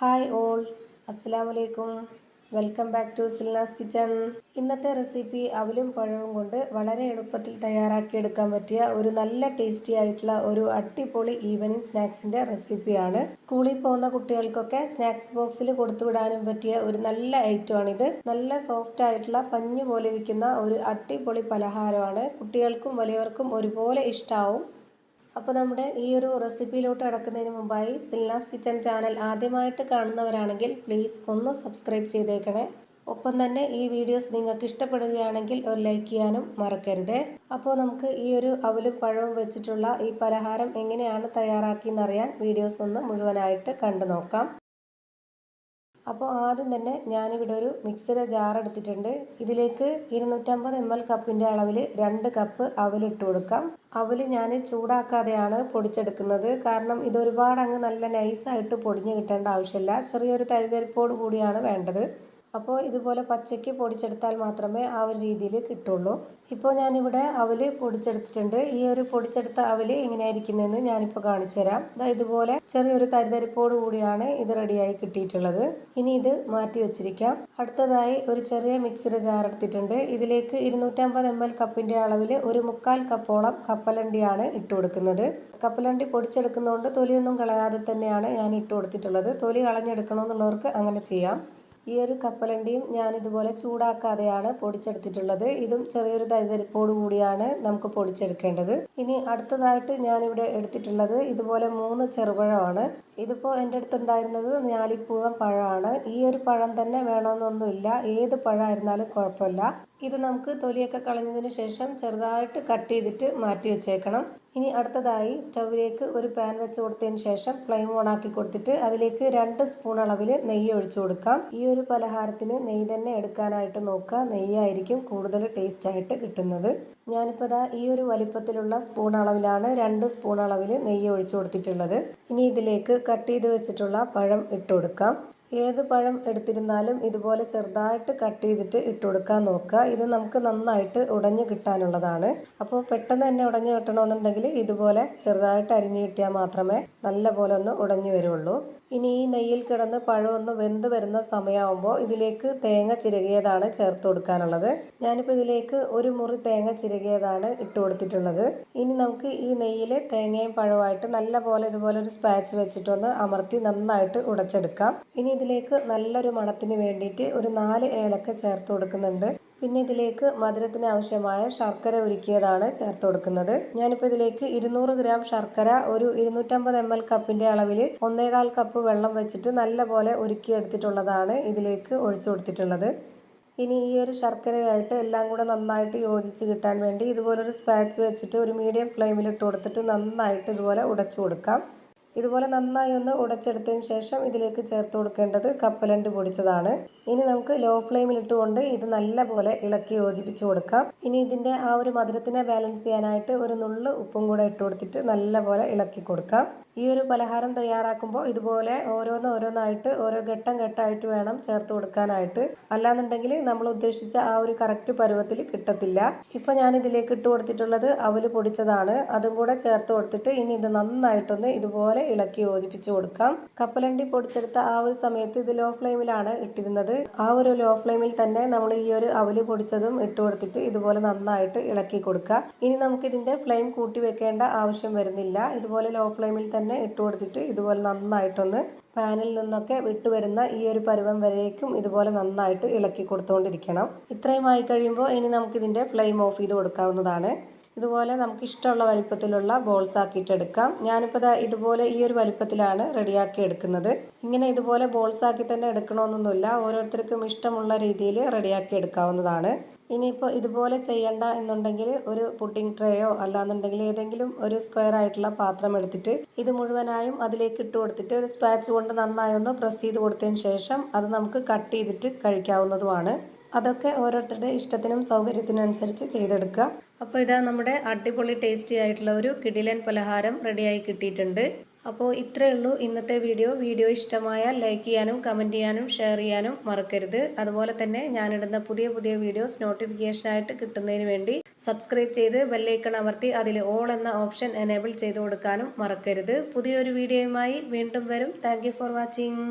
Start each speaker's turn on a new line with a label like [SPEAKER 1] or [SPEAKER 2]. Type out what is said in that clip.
[SPEAKER 1] Hi all. അസ്സാം വലൈക്കും welcome back to Silna's kitchen. ഇന്നത്തെ റെസിപ്പി അവലും പഴവും കൊണ്ട് വളരെ എളുപ്പത്തിൽ തയ്യാറാക്കിയെടുക്കാൻ പറ്റിയ ഒരു നല്ല ടേസ്റ്റി ആയിട്ടുള്ള ഒരു അടിപൊളി ഈവനിങ് സ്നാക്സിന്റെ റെസിപ്പിയാണ്. സ്കൂളിൽ പോകുന്ന കുട്ടികൾക്കൊക്കെ സ്നാക്സ് ബോക്സിൽ കൊടുത്തുവിടാനും പറ്റിയ ഒരു നല്ല ഐറ്റമാണിത്. നല്ല സോഫ്റ്റ് ആയിട്ടുള്ള പഞ്ഞു പോലെ ഇരിക്കുന്ന ഒരു അടിപൊളി പലഹാരമാണ്. കുട്ടികൾക്കും വലിയവർക്കും ഒരുപോലെ ഇഷ്ടാവും. അപ്പോൾ നമ്മുടെ ഈ ഒരു റെസിപ്പിയിലോട്ട് അടക്കുന്നതിന് മുമ്പായി സിൽനാസ് കിച്ചൺ ചാനൽ ആദ്യമായിട്ട് കാണുന്നവരാണെങ്കിൽ പ്ലീസ് ഒന്ന് സബ്സ്ക്രൈബ് ചെയ്തേക്കണേ. ഒപ്പം തന്നെ ഈ വീഡിയോസ് നിങ്ങൾക്ക് ഇഷ്ടപ്പെടുകയാണെങ്കിൽ ഒരു ലൈക്ക് ചെയ്യാനും മറക്കരുത്. അപ്പോൾ നമുക്ക് ഈ ഒരു അവലും പഴവും വെച്ചിട്ടുള്ള ഈ പലഹാരം എങ്ങനെയാണ് തയ്യാറാക്കിയെന്നറിയാൻ വീഡിയോസ് ഒന്ന് മുഴുവനായിട്ട് കണ്ടു നോക്കാം. അപ്പോൾ ആദ്യം തന്നെ ഞാനിവിടെ ഒരു മിക്സറ് ജാർ എടുത്തിട്ടുണ്ട്. ഇതിലേക്ക് ഇരുന്നൂറ്റമ്പത് എം എൽ കപ്പിന്റെ അളവിൽ രണ്ട് കപ്പ് അവലിട്ട് കൊടുക്കാം. അവൽ ഞാൻ ചൂടാക്കാതെയാണ് പൊടിച്ചെടുക്കുന്നത്. കാരണം ഇത് ഒരുപാട് അങ്ങ് നല്ല നൈസായിട്ട് പൊടിഞ്ഞ് കിട്ടേണ്ട ആവശ്യമില്ല. ചെറിയൊരു തരിതരിപ്പോട് കൂടിയാണ് വേണ്ടത്. അപ്പോൾ ഇതുപോലെ പച്ചയ്ക്ക് പൊടിച്ചെടുത്താൽ മാത്രമേ ആ ഒരു രീതിയിൽ കിട്ടുള്ളൂ. ഇപ്പോൾ ഞാനിവിടെ അവൽ പൊടിച്ചെടുത്തിട്ടുണ്ട്. ഈ ഒരു പൊടിച്ചെടുത്ത അവൽ എങ്ങനെയായിരിക്കുന്നതെന്ന് ഞാനിപ്പോൾ കാണിച്ചു തരാം. ഇതുപോലെ ചെറിയൊരു തരിതരിപ്പോട് കൂടിയാണ് ഇത് റെഡിയായി കിട്ടിയിട്ടുള്ളത്. ഇനി ഇത് മാറ്റി വെച്ചിരിക്കാം. അടുത്തതായി ഒരു ചെറിയ മിക്സിയുടെ ജാർ എടുത്തിട്ടുണ്ട്. ഇതിലേക്ക് ഇരുന്നൂറ്റമ്പത് എം എൽ കപ്പിന്റെ അളവിൽ ഒരു മുക്കാൽ കപ്പോളം കപ്പലണ്ടിയാണ് ഇട്ട് കൊടുക്കുന്നത്. കപ്പലണ്ടി പൊടിച്ചെടുക്കുന്നതുകൊണ്ട് തൊലിയൊന്നും കളയാതെ തന്നെയാണ് ഞാൻ ഇട്ട് കൊടുത്തിട്ടുള്ളത്. തൊലി കളഞ്ഞെടുക്കണമെന്നുള്ളവർക്ക് അങ്ങനെ ചെയ്യാം. ഈ ഒരു കപ്പലണ്ടിയും ഞാൻ ഇതുപോലെ ചൂടാക്കാതെയാണ് പൊടിച്ചെടുത്തിട്ടുള്ളത്. ഇതും ചെറിയൊരു തരിതരിപ്പോട് കൂടിയാണ് നമുക്ക് പൊടിച്ചെടുക്കേണ്ടത്. ഇനി അടുത്തതായിട്ട് ഞാനിവിടെ എടുത്തിട്ടുള്ളത് ഇതുപോലെ മൂന്ന് ചെറുപഴമാണ്. ഇതിപ്പോൾ എന്റെ അടുത്തുണ്ടായിരുന്നത് ഞാലിപ്പൂവൻ പഴമാണ്. ഈ ഒരു പഴം തന്നെ വേണമെന്നൊന്നുമില്ല. ഏത് പഴമായിരുന്നാലും കുഴപ്പമില്ല. ഇത് നമുക്ക് തൊലിയൊക്കെ കളഞ്ഞതിന് ശേഷം ചെറുതായിട്ട് കട്ട് ചെയ്തിട്ട് മാറ്റി വെച്ചേക്കണം. ഇനി അടുത്തതായി സ്റ്റൗവിലേക്ക് ഒരു പാൻ വെച്ച് കൊടുത്തതിന് ശേഷം ഫ്ലെയിം ഓൺ ആക്കി കൊടുത്തിട്ട് അതിലേക്ക് രണ്ട് സ്പൂൺ അളവിൽ നെയ്യ് ഒഴിച്ചു കൊടുക്കാം. ഈ ഒരു പലഹാരത്തിന് നെയ്യ് തന്നെ എടുക്കാനായിട്ട് നോക്കുക. നെയ്യായിരിക്കും കൂടുതൽ ടേസ്റ്റ് ആയിട്ട് കിട്ടുന്നത്. ഞാനിപ്പോൾ ദാ ഈ ഒരു വലിപ്പത്തിലുള്ള സ്പൂൺ അളവിലാണ് രണ്ട് സ്പൂൺ അളവിൽ നെയ്യ് ഒഴിച്ചു കൊടുത്തിട്ടുള്ളത്. ഇനി ഇതിലേക്ക് കട്ട് ചെയ്ത് വെച്ചിട്ടുള്ള പഴം ഇട്ട് കൊടുക്കാം. ഏത് പഴം എടുത്തിരുന്നാലും ഇതുപോലെ ചെറുതായിട്ട് കട്ട് ചെയ്തിട്ട് ഇട്ട് കൊടുക്കാൻ നോക്കുക. ഇത് നമുക്ക് നന്നായിട്ട് ഉടഞ്ഞു കിട്ടാനുള്ളതാണ്. അപ്പോൾ പെട്ടെന്ന് തന്നെ ഉടഞ്ഞു കിട്ടണമെന്നുണ്ടെങ്കിൽ ഇതുപോലെ ചെറുതായിട്ട് അരിഞ്ഞു കിട്ടിയാൽ മാത്രമേ നല്ല പോലെ ഒന്ന് ഉടഞ്ഞു വരുള്ളൂ. ഇനി ഈ നെയ്യിൽ കിടന്ന് പഴം ഒന്ന് വെന്ത് വരുന്ന സമയമാകുമ്പോൾ ഇതിലേക്ക് തേങ്ങ ചിരകിയതാണ് ചേർത്ത് കൊടുക്കാനുള്ളത്. ഞാനിപ്പോൾ ഇതിലേക്ക് ഒരു മുറി തേങ്ങ ചിരകിയതാണ് ഇട്ട് കൊടുത്തിട്ടുള്ളത്. ഇനി നമുക്ക് ഈ നെയ്യിൽ തേങ്ങയും പഴവുമായിട്ട് നല്ല പോലെ ഇതുപോലെ ഒരു സ്പാച്ച് വെച്ചിട്ടൊന്ന് അമർത്തി നന്നായിട്ട് ഉടച്ചെടുക്കാം. ഇനി ഇതിലേക്ക് നല്ലൊരു മണത്തിന് വേണ്ടിയിട്ട് ഒരു നാല് ഏലക്ക ചേർത്ത് കൊടുക്കുന്നുണ്ട്. പിന്നെ ഇതിലേക്ക് മധുരത്തിന് ആവശ്യമായ ശർക്കര ഉരുക്കിയതാണ് ചേർത്ത് കൊടുക്കുന്നത്. ഞാനിപ്പോൾ ഇതിലേക്ക് ഇരുന്നൂറ് ഗ്രാം ശർക്കര ഒരു ഇരുന്നൂറ്റമ്പത് എം എൽ കപ്പിന്റെ അളവിൽ ഒന്നേകാൽ കപ്പ് വെള്ളം വെച്ചിട്ട് നല്ലപോലെ ഉരുക്കിയെടുത്തിട്ടുള്ളതാണ് ഇതിലേക്ക് ഒഴിച്ചു കൊടുത്തിട്ടുള്ളത്. ഇനി ഈ ഒരു ശർക്കരയായിട്ട് എല്ലാം കൂടെ നന്നായിട്ട് യോജിച്ച് കിട്ടാൻ വേണ്ടി ഇതുപോലൊരു സ്പാച്ച് വെച്ചിട്ട് ഒരു മീഡിയം ഫ്ലെയിമിൽ ഇട്ട് കൊടുത്തിട്ട് നന്നായിട്ട് ഇതുപോലെ ഉടച്ചു കൊടുക്കാം. ഇതുപോലെ നന്നായി ഒന്ന് ഉടച്ചെടുത്തതിന് ശേഷം ഇതിലേക്ക് ചേർത്ത് കൊടുക്കേണ്ടത് കപ്പലണ്ട് പൊടിച്ചതാണ്. ഇനി നമുക്ക് ലോ ഫ്ലെയിമിൽ ഇട്ടുകൊണ്ട് ഇത് നല്ല പോലെ ഇളക്കി യോജിപ്പിച്ച് കൊടുക്കാം. ഇനി ഇതിന്റെ ആ ഒരു മധുരത്തിനെ ബാലൻസ് ചെയ്യാനായിട്ട് ഒരു നുള്ള് ഉപ്പും കൂടെ ഇട്ട് കൊടുത്തിട്ട് നല്ല പോലെ ഇളക്കി കൊടുക്കാം. ഈ ഒരു പലഹാരം തയ്യാറാക്കുമ്പോൾ ഇതുപോലെ ഓരോന്ന് ഓരോന്നായിട്ട് ഓരോ ഘട്ടം ഘട്ടമായിട്ട് വേണം ചേർത്ത് കൊടുക്കാനായിട്ട്. അല്ലാന്നുണ്ടെങ്കിൽ നമ്മൾ ഉദ്ദേശിച്ച ആ ഒരു കറക്റ്റ് പരുവത്തിൽ കിട്ടത്തില്ല. ഇപ്പോൾ ഞാൻ ഇതിലേക്ക് ഇട്ട് കൊടുത്തിട്ടുള്ളത് അവൽ പൊടിച്ചതാണ്. അതും കൂടെ ചേർത്ത് കൊടുത്തിട്ട് ഇനി ഇത് നന്നായിട്ടൊന്ന് ഇതുപോലെ ഇളക്കി യോജിപ്പിച്ച് കൊടുക്കാം. കപ്പലണ്ടി പൊടിച്ചെടുത്ത ആ ഒരു സമയത്ത് ഇത് ലോ ഫ്ലെയിമിലാണ് ഇട്ടിരുന്നത്. ആ ഒരു ലോ ഫ്ലെയിമിൽ തന്നെ നമ്മൾ ഈ ഒരു അവൽ പൊടിച്ചതും ഇട്ട് കൊടുത്തിട്ട് ഇതുപോലെ നന്നായിട്ട് ഇളക്കി കൊടുക്കുക. ഇനി നമുക്ക് ഇതിന്റെ ഫ്ലെയിം കൂട്ടി വെക്കേണ്ട ആവശ്യം വരുന്നില്ല. ഇതുപോലെ ലോ ഫ്ലെയിമിൽ തന്നെ ഇട്ട് കൊടുത്തിട്ട് ഇതുപോലെ നന്നായിട്ടൊന്ന് പാനിൽ നിന്നൊക്കെ വിട്ടുവരുന്ന ഈ ഒരു പരുവം വരേക്കും ഇതുപോലെ നന്നായിട്ട് ഇളക്കി കൊടുത്തുകൊണ്ടിരിക്കണം ഇത്രയും ആയി കഴിയുമ്പോൾ ഇനി നമുക്കിതിന്റെ ഫ്ലെയിം ഓഫ് ചെയ്ത് കൊടുക്കാവുന്നതാണ്. ഇതുപോലെ നമുക്ക് ഇഷ്ടമുള്ള വലിപ്പത്തിലുള്ള ബോൾസ് ആക്കിയിട്ട് എടുക്കാം ഞാനിപ്പോൾ ഇതുപോലെ ഈ ഒരു വലിപ്പത്തിലാണ് റെഡിയാക്കി എടുക്കുന്നത്. ഇങ്ങനെ ഇതുപോലെ ബോൾസ് ആക്കി തന്നെ എടുക്കണമെന്നൊന്നുമില്ല. ഓരോരുത്തർക്കും ഇഷ്ടമുള്ള രീതിയിൽ റെഡിയാക്കി എടുക്കാവുന്നതാണ്. ഇനിയിപ്പോൾ ഇതുപോലെ ചെയ്യണ്ട എന്നുണ്ടെങ്കിൽ ഒരു പുഡിംഗ് ട്രേയോ അല്ലാന്നുണ്ടെങ്കിൽ ഏതെങ്കിലും ഒരു സ്ക്വയർ ആയിട്ടുള്ള പാത്രം എടുത്തിട്ട് ഇത് മുഴുവനായും അതിലേക്ക് ഇട്ട് കൊടുത്തിട്ട് ഒരു സ്പാച്ച് കൊണ്ട് നന്നായി ഒന്ന് പ്രസ് ചെയ്ത് കൊടുത്തതിന് ശേഷം അത് നമുക്ക് കട്ട് ചെയ്തിട്ട് കഴിക്കാവുന്നതുമാണ്. അതൊക്കെ ഓരോരുത്തരുടെ ഇഷ്ടത്തിനും സൗകര്യത്തിനും അനുസരിച്ച് ചെയ്തെടുക്കുക. അപ്പോൾ ഇതാ നമ്മുടെ അടിപൊളി ടേസ്റ്റി ആയിട്ടുള്ള ഒരു കിടിലൻ പലഹാരം റെഡിയായി കിട്ടിയിട്ടുണ്ട്. അപ്പോൾ ഇത്രയേ ഉള്ളൂ ഇന്നത്തെ വീഡിയോ വീഡിയോ ഇഷ്ടമായാൽ ലൈക്ക് ചെയ്യാനും കമന്റ് ചെയ്യാനും ഷെയർ ചെയ്യാനും മറക്കരുത്. അതുപോലെ തന്നെ ഞാനിടുന്ന പുതിയ പുതിയ വീഡിയോസ് നോട്ടിഫിക്കേഷനായിട്ട് കിട്ടുന്നതിന് വേണ്ടി സബ്സ്ക്രൈബ് ചെയ്ത് ബെല്ലൈക്കൺ അമർത്തി അതിൽ ഓൾ എന്ന ഓപ്ഷൻ എനേബിൾ ചെയ്ത് കൊടുക്കാനും മറക്കരുത്. പുതിയൊരു വീഡിയോയുമായി വീണ്ടും വരും. Thank for watching